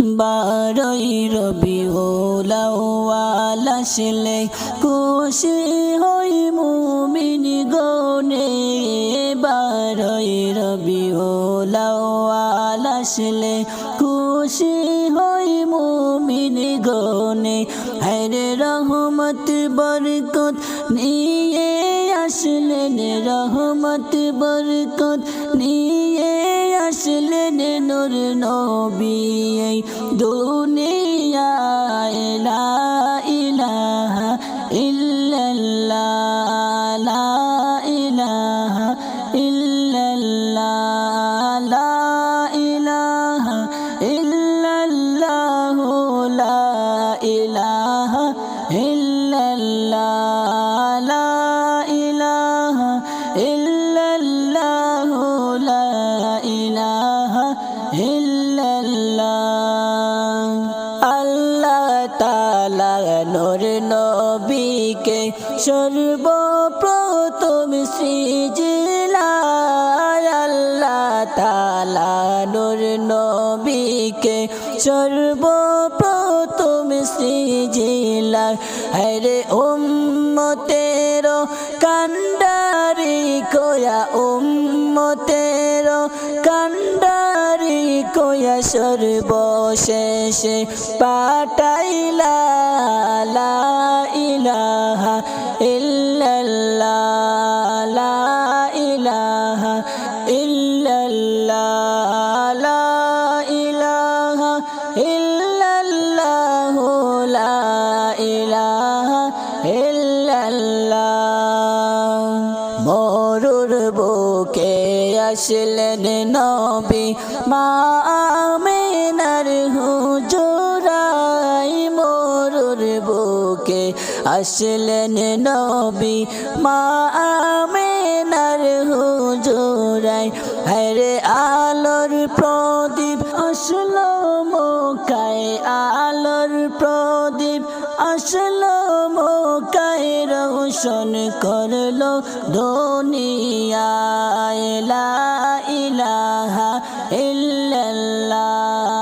বারই রবি ওলাওয়াল খুশি হই মুমিন গনে। বারই রবি ওলাওয়াল খুশি হই মুমিন গনে। হরে রহমত বরকত নিয়ে আসলেন, রহমত বরকত নিয়ে আসলেন নূর নবী দুনিয়ায় নূর নবীকে সর্বপ্রথম আল্লাহ তাআলা নূর নবীকে সর্বপ্রথম সৃজিলায়। হরে উম্মতের কান্ডারি কোয়া উম্মতের সর্বশেষে পাটাইলা ইলাহা ইল্লাল্লাহ ইলাহা ইল্লাল্লাহ ইলাহা ইল্লাল্লাহ ইলাহা ইল্লাল্লাহ। মরুর বুকে আসলেন নবী আসলেন নবী মা আমেনার হুজুরাই। হরে আলোর প্রদীপ আসলো মোকায় আলোর প্রদীপ আসলো মোকায় রোশন করল দুনিয়ায়, লা ইলাহা ইল্লাল্লাহ।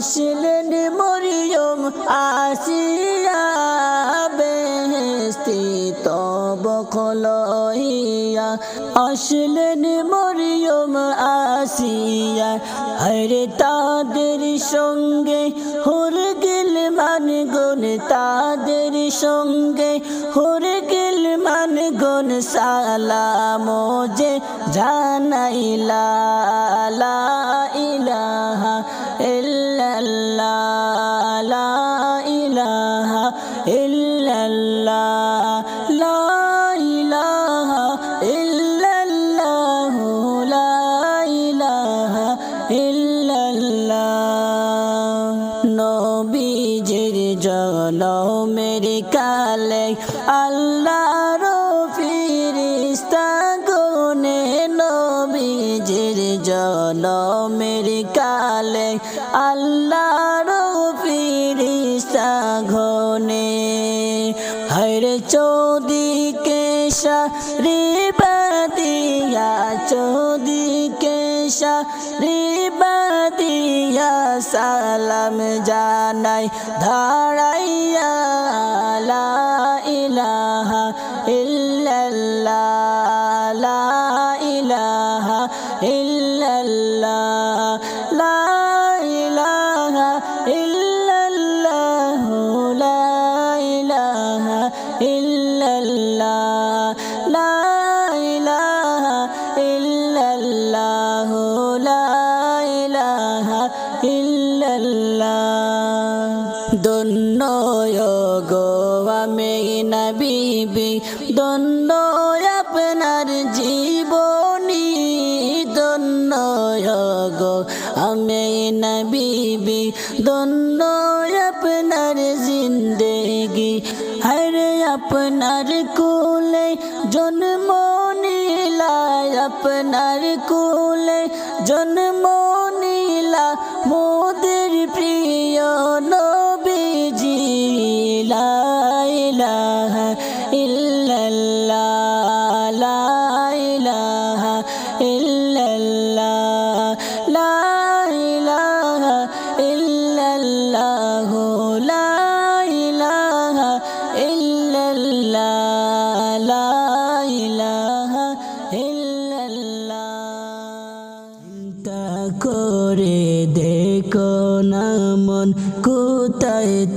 আসলেন মরিয়ম, আসিয়া বেহেস্তি তবক লইয়া। আসলেন মরিয়ম, আসিয়া হরে তাদের সঙ্গে হুর গেল মান গুণ, তাদের সঙ্গে হুর গেল মান গুণ সালাম যে জানাইলা নবীজির জনমের কালে আল্লাহর ফিরিস্তা গুনে নবীজির জনমের কালে আল্লাহর ফিরিস্তা ঘনে হর চৌদিকে রিবাদিয়া চৌদিকে রিবাদিয়া সালাম জানাই ধারাইয়া লা ইলাহা ইল্লাল্লাহ লা ইলাহা ইল্লাল্লাহ। দন্য গো আমি নবীবি। দন্য আপনার জীবনী। দন্য গো আমি নবীবি। দন্য আপনার জিন্দেগি। হরে আপনার কুলে জন্ম নীলা আপনার কুলে জন্ম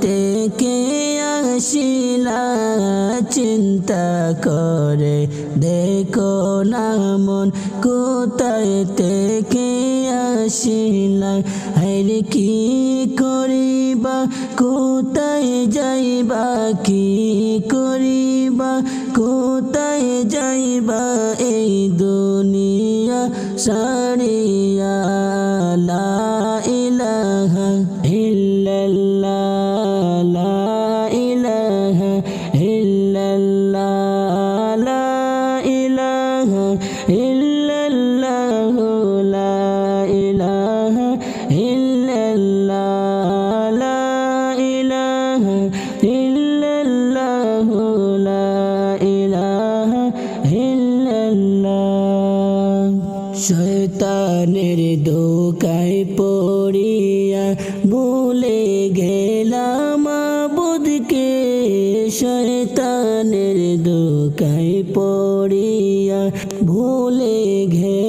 থেকে আসিলা, চিন্তা করে দেখো না মন কোথায় থেকে আসিলা। হরে কি করিবা, কোথায় যাইবা, কি করিবা, কোথায় যাইবা এই দুনিয়া সারিয়া লা إله إلا الله لا إله إلا الله لا إله إلا الله শয়তানের দোকায় পড়িয়া ভুলে গেলাম বুধকে শয়তানের দোকায় পড়িয়া ভুলে ঘে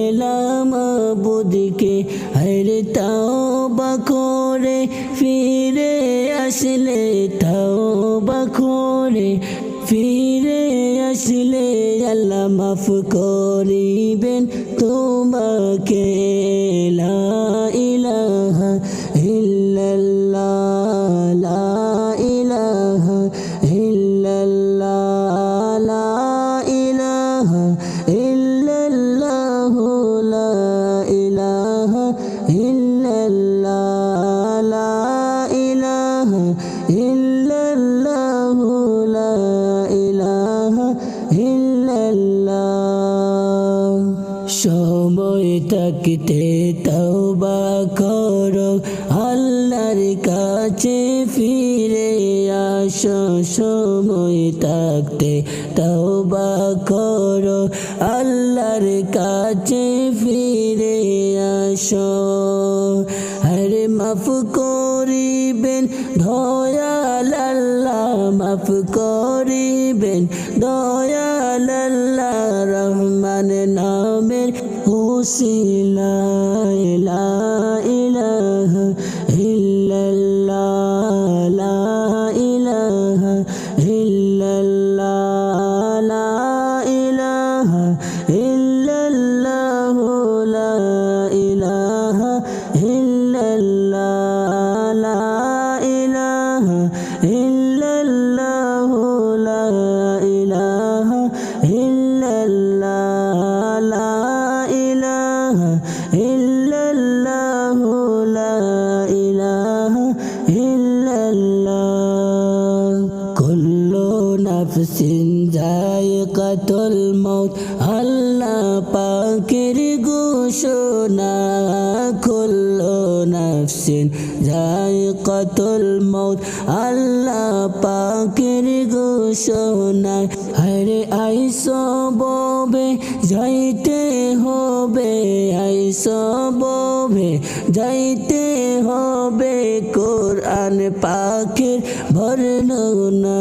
আসলে তাও করে ফিরে আসলে আল্লাহ মাফ করিবেন। তোমাকে লা ইলাহা ইল্লাল্লাহ ইল্লাল্লাহ। থাকতে তওবা করো, আল্লাহর কাছে ফিরে আসো, সময় থাকতে তওবা করো, আল্লাহর কাছে ফিরে আসো। হরে মাফ করিবেন, দয়াল আল্লাহ মাফ করিবেন, দয়াল আল্লাহ রহমান নামের হুসিলা লা ইলাহা ইল্লাল্লাহ লা ইলাহা ইল্লাল্লাহ লা ইলাহা ইল্লাল্লাহ লা ইলাহা ইল্লাল্লাহ লা নাফসিন জায়কাতুল মউত, আল্লাহ পাকের ঘোষণা কুল্লু নাফসিন জায়কাতুল মউত, আল্লাহ পাকের ঘোষণা। হরে আইস ববে যাইতে হবে আইস ববে যাইতে হবে, কোরআন পাখির বর্ণনা।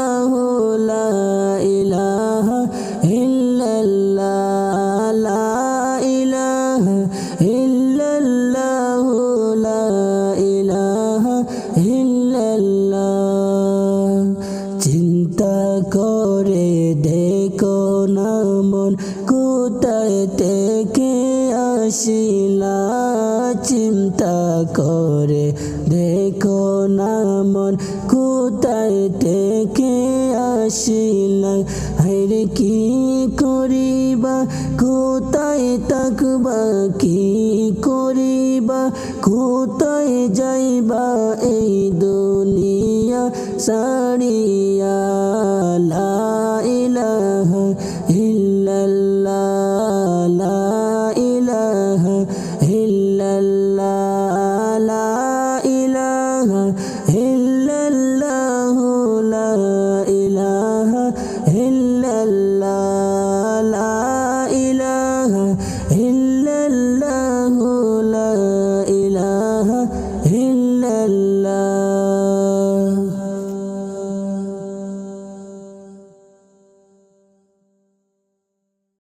মন কোথায় থেকে আসিলা? চিন্তা করে দেখো না মন কোথায় থেকে আসিনা হাইরে কি করিবা? কোথায় তাকবা কি করিবা? কোথায় যাইবা? এই দুনিয়া সারিয়া